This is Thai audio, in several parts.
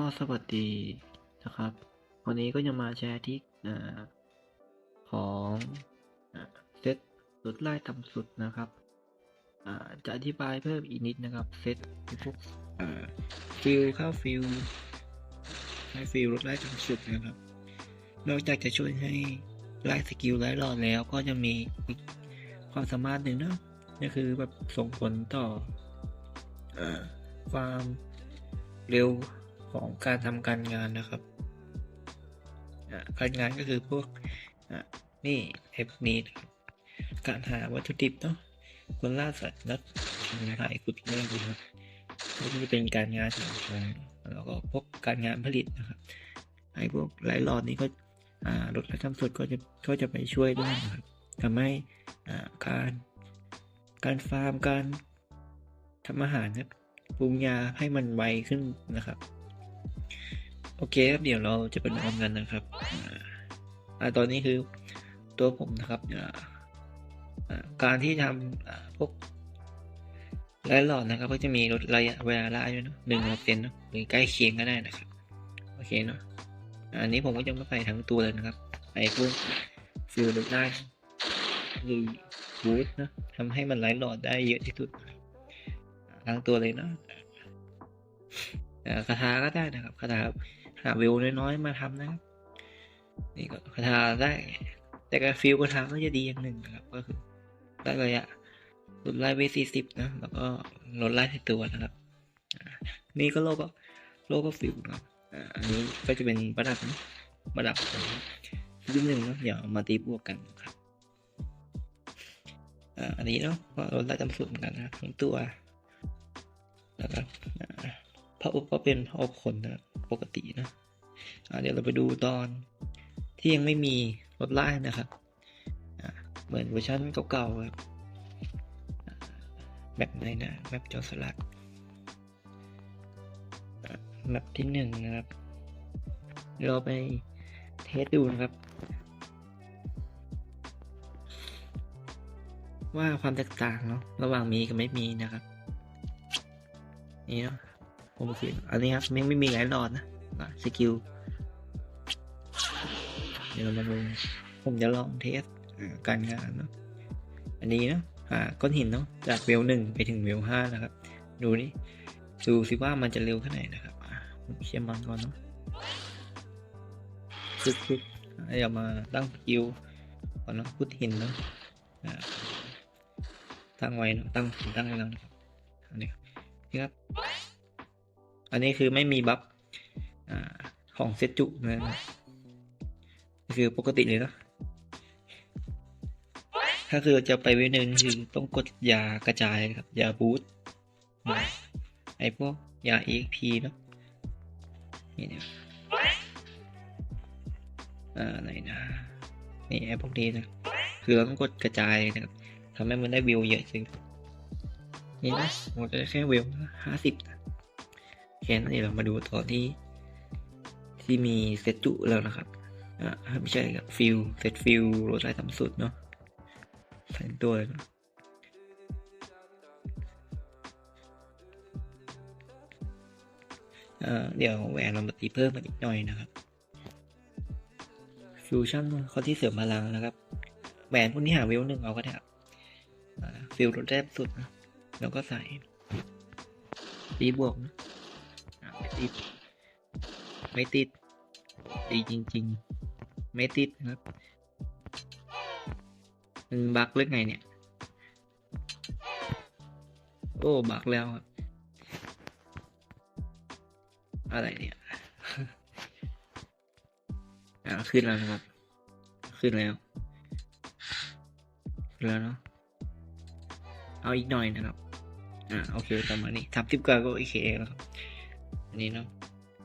ก็สวัสดีนะครับ วันนี้ก็จะมาแชร์ทริกอ่ของเซตลดไล่ต่ำสุดนะครับจะอธิบายเพิ่มอีกนิดนะครับเซตพวกฟิลเข้าฟิลให้ฟิลลดไล่ต่ำสุดนะครับ นอกจากจะช่วยให้ไล่สกิลไล่รอดแล้วก็จะมีความสามารถหนึ่งเนะนั่นคือแบบส่งผลต่อความเร็ว ของการทำการงานนะครับ การงานก็คือพวกนี่เทปนี้นะคการหาวัตถุดิบเนาะคนล่าสัตว์นักขายขุดเรื่องนะครับก็จะเป็นการงานของแล้วก็พวกการงานผลิตนะครับไอ้พวกไลหลอดนี้ก็อ่าลดและทำสดก็จะก็จะไปช่วยด้วยนะครับทำให้การการฟาร์มการทำอาหารนะครับปรุงยาให้มันไวขึ้นนะครับ โอเคครับเดี๋ยวเราจะไปลองกันนะครับอ่าตอนนี้คือตัวผมนะครับอ่าการที่ทำพวกไลท์หลอดนะครับ ก็จะมีลดระยะเวลาล่าด้วยเนอะหนึ่งเปอร์เซ็นต์เนอะหรือใกล้เคียงก็ได้นะครับ โอเคเนาะอันนี้ผมก็จะไม่ไปทั้งตัวเลยนะครับไปพวกฟิลด์ได้หรือบูทนะทำให้มันไลท์หลอดได้เยอะที่สุดทั้งตัวเลยเนาะคาถาก็ได้นะครับคาถา หาวิวน้อยๆมาทำนะครับนี่ก็คาได้ แต่การฟิลคาถาก็จะดีอย่างหนึ่งนะครับ ก็คือได้ระยะลดไล่ไปสี่สิบนะ แล้วก็ลดไล่ในตัวนะครับ นี่ก็โลก็โลก็ฟิลนะครับอันนี้ก็จะเป็นประดับประดับของรุ่หนึ่งเนาะเดี๋ยวมาตีบวกกันครับอันนี้เนาะก็ลดได้จำสุดเหมือนกันนะทั้งตัวแล้วก็ ระอบก็เป็นพระอบขนนะปกตินะเดี๋ยวเราไปดูตอนที่ยังไม่มีลดไล่นะครับเหมือนเวอร์ชันเก่าๆครับแบบไหนนะแบบจอสลัดแมปที่หนึ่งนะครับเดี๋ยวเราไปเทสดูนะครับ ว่าความแตกต่างเนาะระหว่างมีกับไม่มีนะครับนี่เนาะ ผมคิดอันนี้ครับไม่ไม่มีหลายหลอดนะสกิล เดี๋ยวเรามาดูผมจะลองเทสอ่าการงานเนาะอันนี้เนาะอ่าก้อนหินเนาะจากเวลหนึ่งไปถึงเวลห้านะครับ ดูนี่ดูสิว่ามันจะเร็วแค่ไหนนะครับผมเชียร์มันก่อนเนาะคึกคึกเดี๋ยวมาตั้งสกิลก่อนเนาะพุทหินเนาะตั้งไว้เนาะตั้งตั้งไว้แล้วนะครับอันนี้นะครับ อันนี้คือไม่มีบัฟของเซตจุนะคือปกติเลยเนาะถ้าคือจะไปเวทหนึ่งคือต้องกดยากระจายครับ ยาบูส์ไอพวกยา EXP เนอะนี่เนี่ยอ่าไหนนะนี่ไอพวกนี้นะคือเราต้องกดกระจายนะครับทำให้มันได้วิวเยอะจริงนี่นะมันจะได้แค่วิวห้าสิบ แค่นั้นเองเรามาดูต่อที่ที่มีเซตจุแล้วนะครับอ่าไม่ใช่ครับฟิลเซตฟิลรถไฟต่ำสุดเนาะใส่ตัวเลยนะเดี๋ยวแหวนเรามาตีเพิ่มมาอีกหน่อยนะครับฟิวชั่นข้อที่เสริมพลังนะครับ แหวนพวกนี้หาเวลหนึ่งเอาก็ได้ครับฟิลรถแรกสุดนะแล้วก็ใส่ตีบวกนะ ติด ไม่ติด ดีจริง ๆ ไม่ติดนะครับมันบักหรือไงเนี่ย โอ้ บักแล้วครับอะไรเนี่ยอ่าขึ้นแล้วนะครับ ขึ้นแล้วขึ้นแล้วเนาะเอาอีกหน่อยนะครับ อ่าโอเคประมาณนี้สามสิบกว่าก็โอเคแล้วครับ อันนี้เนาะ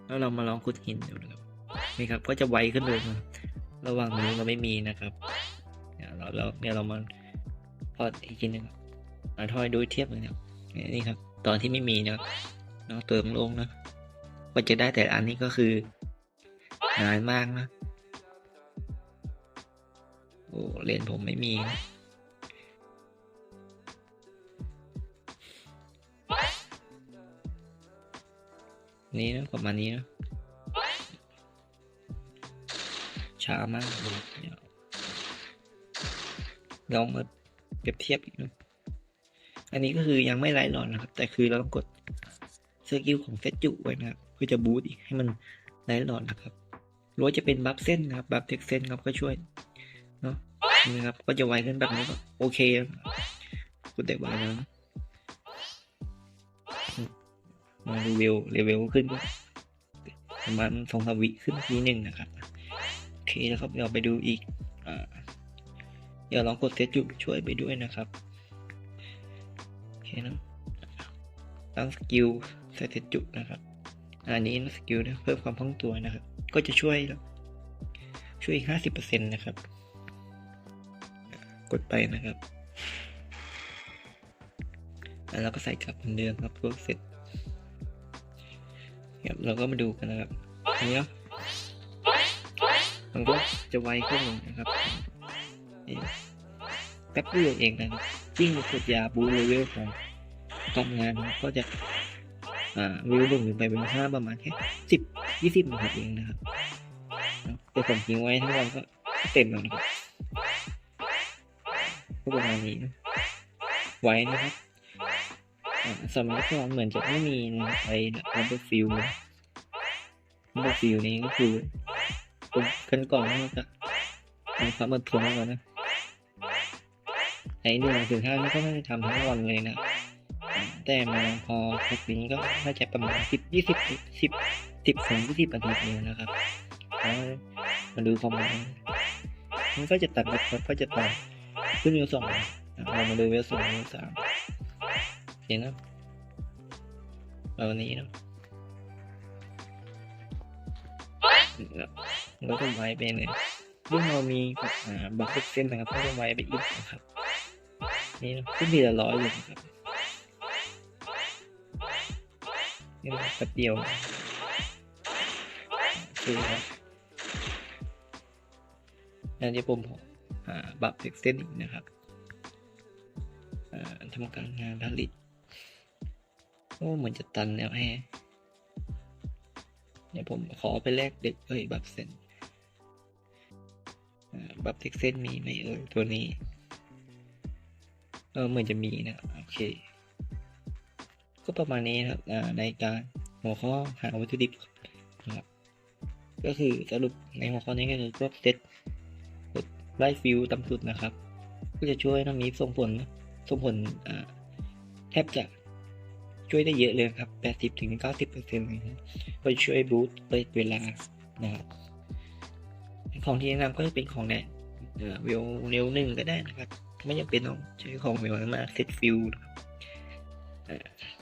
แล้วเรามาลองขุดหินดูนะครับนี่ครับก็จะไวขึ้นเลยนะระหว่างนี้เราไม่มีนะครับเนี่ยเราเราเนี่ยเรามาทอดอีกทีหนึงครับมาทอดดูเทียบเลยนะครับนี่ครับ ตอนที่ไม่มีนะครับเราเติมลงนะกว่าจะได้แต่ละอันนี้ก็คือนานมากนะโอ้เลนผมไม่มีนะ นี้นะประมาณนี้นะช้ามากเลยเรามาเปรียบเทียบอีกนะอันนี้ก็คือยังไม่ไล่หลอนนะครับ แต่คือเราต้องกดเซอร์กิลของเซตจุไว้นะครับเพื่อจะบูตอีกให้มันไล่หลอนนะครับรั้วจะเป็นบัฟเส้นนะครับบัฟเทคเส้นครับก็ช่วยเนาะนะครับก็จะไวขึ้นแบบนี้ก็โอเคกดได้ไวแล้ว รีวิวเลเวลขึ้นก็ประมาณสองสวิขึ้นทีหนึ่งนะครับ โอเคนะครับเดี๋ยวไปดูอีกอเดี๋ยวลองกดเซตจุช่วยไปด้วยนะครับ โอเคนะตั้งสกิลใส่เซตจุนะครับ อันนี้สกิลเพิ่มความคล่องตัวนะครับ ก็จะช่วยช่วยอีกห้าสิบเปอร์เซ็นต์นะครับ กดไปนะครับ แล้วก็ใส่กลับเหมือนเดิมครับกดเสร็จ ครับเราก็มาดูกันนะครับอันนี้เนาะมันก็จะไวขึ้นหนึ่งนะครับนี่แป๊บเดียวเองนะครับยิ่งกดยาบูเลเวลของทำงานนะก็จะอ่าวิวหนึ่งถึงไปเป็นห้าประมาณแค่สิบยี่สิบนาทีเองนะครับแต่ผมทิ้งไว้ทั้งวันก็เต็มแล้วนะครับก็ประมาณนี้นะไว้นะครับ อ่าสมัยก่อนเหมือนจะไม่มีนะไอ้ลับเบิลฟิลลับเบิลฟิลนี้ก็คือผมกันก่อนนะจะทำความอดทนก่อนนะไอ้หนึ่งถึงห้านี่ก็ไม่ได้ทำทั้งวันเลยนะ แต่มาพอคลิปนี้ก็น่าจะประมาณสิบยี่สิบสิบสิบถึงยี่สิบนาทีเองนะครับแล้วมาดูคอมเมนต์มันก็จะตัดมันก็จะตัดขึ้นเวลสองเรามาดูเวลสองเวลสาม เนนะเอานนี้เนาะแล้วก็ไว้ไปเลยเรื่งเรามีอ่าบัฟเส้นนะครับก็จะไว้ไปอีกนะครับนี่นะขึ้นทีละร้อยเลยนะครับนี่นะแป๊บเดียวคือครับแล้วเดี๋ยวผมหาบัฟเท็กเซนอีกนะครับทำการงานผลิต โอ้เหมือนจะตันแล้วแฮะเดี๋ยวผมขอไปแลกเด็กเอ้ยบัฟเซนบัฟเท็กเซนมีไหมเอ่ยตัวนี้ เออเหมือนจะมีนะโอเค ก็ประมาณนี้นะครับในการหัวข้อหาวัตถุดิบนะครับก็คือสรุปในหัวข้อนี้ก็คือพวกเซตไล่ฟิวต่ำสุดนะครับ ก็จะช่วยน้องนี้ส่งผลส่งผลแทบจะ ช่วยได้เยอะเลยครับ 80ถึง90เปอร์เซ็นต์เลยนะก็จะช่วยบูตเปิดเวลานะครับของที่แนะนำก็จะเป็นของแนวเวิวเร็วหนึ่งก็ได้นะครับ ไม่จำเป็นต้องใช้ของเร็วมากเซตฟิลนะครับ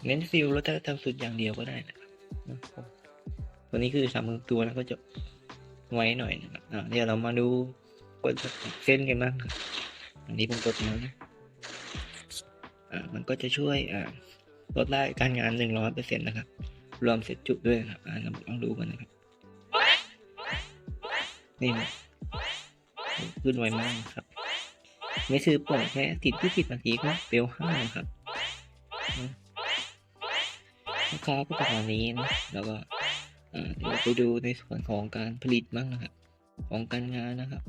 เน้นฟิลแล้วถ้าทำสุดอย่างเดียวก็ได้นะครับตัวนี้คือสามมือตัวแล้วก็จะไว้หน่อยนะครับเดี๋ยวเรามาดูกดเส้นกันบ้างครับอันนี้ผมกดมานะอ่ามันก็จะช่วยอ่า ลดได้การงานหนึ่งร้อยเปอร์เซ็นต์นะครับ รวมเสร็จจุด้วยนะครับอ่าเราลองดูกันนะครับ นี่นะขึ้นไวมากครับ นี่คือปล่อยแค่ติดที่สิบนาทีก็เบลห้าครับราคาก็ประมาณนี้นะแล้วก็อ่าเดี๋ยวไปดูในส่วนของการผลิตบ้างนะครับ ของการงานนะครับ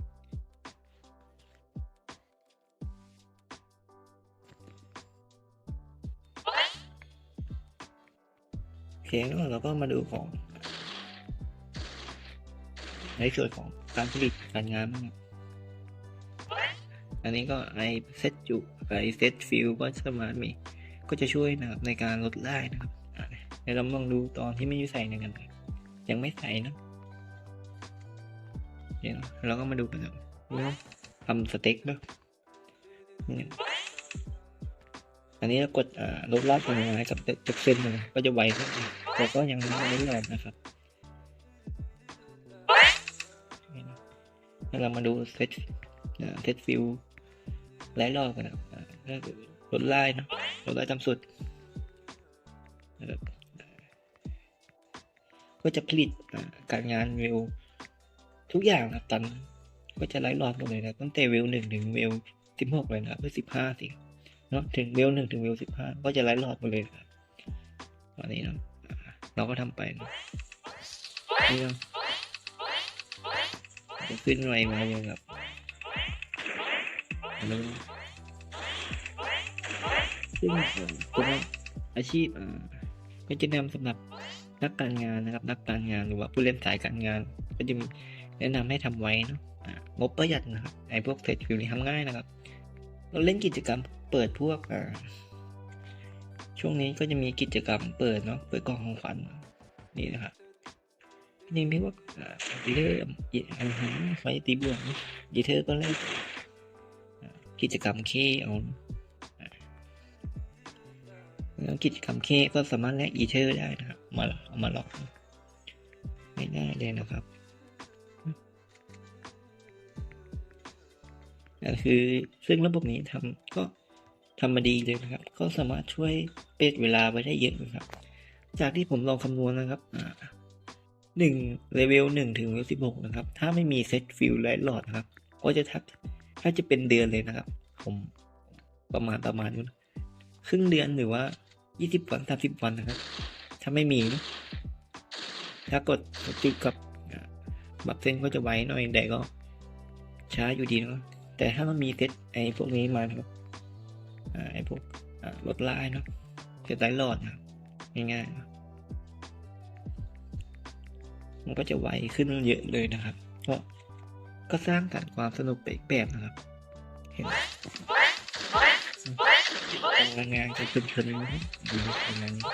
เคแล้วเราก็มาดูของ ในส่วนของการผลิตการงานบ้างอันนี้ก็ไอเซตจุไอเซตฟิลก็สมารมีก็จะช่วยนะครับในการลดไล่นะครับเดี๋ยวเราลองดูตอนที่ไม่ได้ใส่ในกันยังไม่ใส่นะเดี๋ยวเราก็มาดูกันครับนี่นะทำสเต็กนะนี่ อันนี้เรากดลดล่ตรงนี้กับจากเส้นเลยก็จะไวขึ้นแต่ก็ยังไม่ได้แรงนะครับนี่นะแล้วเรามาดูเซตเซตฟิลหลายรอบกันนะก็คือลดไล่เนะลดไล่ตามสุดก็จะผลิตการงานเวทุกอย่างนะตันก็จะไล่รอบหมดเลยนะตั้งแต่เวหนึ่งถึงเวสิบหกเลยนะเพื่อสิบห้าสิ เนาะถึงเวลหนึ่งถึงเวลสิบห้าก็จะไล่รอบหมดเลยครับวันนี้เนาะเราก็ทำไปนะนี่เนาะขึ้นไวมาเลยครับอันนี้ซึ่งผมว่าอาชีพก็จะแนะนำสำหรับนักการงานนะครับ นักการงานหรือว่าผู้เล่นสายการงาน ก็จะแนะนำให้ทำไว้เนะงบประหยัดนะครับไอ้พวกเทรดฟิลนี่ทำง่ายนะครับ เราเล่นกิจกรรม เปิดพวกอ่าช่วงนี้ก็จะมีกิจกรรมเปิดเนาะเปิดกล่องของขวัญนี่นะครับยังมีพวกอ่าเริ่มอันหาไฟตีบวกดีเทอร์ก็เล่นอ่ากิจกรรมเคเอาแล้วกิจกรรมเคก็สามารถแลกอีเทอร์ได้นะครับมาเอามาล็อกไม่ได้เลยนะครับคือซึ่งระบบนี้ทำก็ ทำมาดีเลยนะครับ ก็สามารถช่วยเปิดเวลาไวได้เยอะนะครับ จากที่ผมลองคำนวณนะครับหนึ่งเลเวลหนึ่งถึงเลเวลสิบหกนะครับ ถ้าไม่มีเซตฟิลไลท์หลอดนะครับ ก็จะทักถ้าจะเป็นเดือนเลยนะครับ ผมประมาณประมาณนี้นครึ่งเดือนหรือว่ายี่สิบวันสามสิบวันนะครับ ถ้าไม่มีนะถ้ากดจุดกับบับเส้นก็จะไวหน่อยแต่ก็ช้าอยู่ดีนะแต่ถ้ามันมีเซตไอ้พวกนี้มานะครับอ่า ไอ้พวกอ่ารถลายเนาะเสียไตหลอดนะครับง่ายๆมันก็จะไวขึ้นเยอะเลยนะครับ ก็ก็สร้างกันความสนุกไปอีกแบบนะครับ เห็นไหมพลังงานจะเพลินๆนะครับดูพลังงานนี้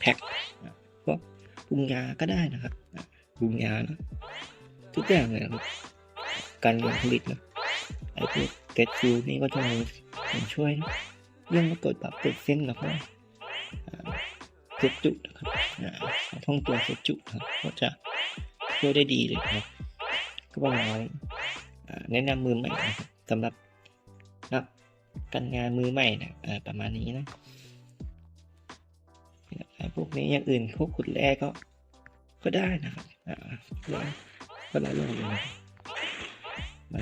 แพ็คอะก็ปรุงยาก็ได้นะครับปรุงยานะทุกอย่างเลยนะครับการเงินผลิตนะ ไอ้พวกเกตฟิลนี่ก็จะมีส่วนช่วยเรื่องกดปรับกดเส้นแล้วก็อ่าเซตจุนะครับท่องตัวเซตจุครับก็จะช่วยได้ดีเลยครับ ก็ประมาณอ่าแนะนำมือใหม่นะครับสำหรับนักการงานมือใหม่นะประมาณนี้นะไอพวกนี้อย่างอื่นพวกขุดแร่ก็ก็ได้นะครับอ่าก็ได้ลองดูนะครับมา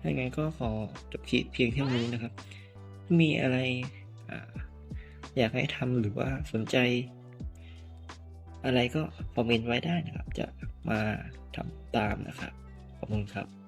ถ้าอย่างนั้นก็ขอจบคลิปเพียงเท่านี้นะครับ มีอะไรออยากให้ทำหรือว่าสนใจ อะไรก็คอมเมนต์ไว้ได้นะครับ จะมาทำตามนะครับ ขอบคุณครับ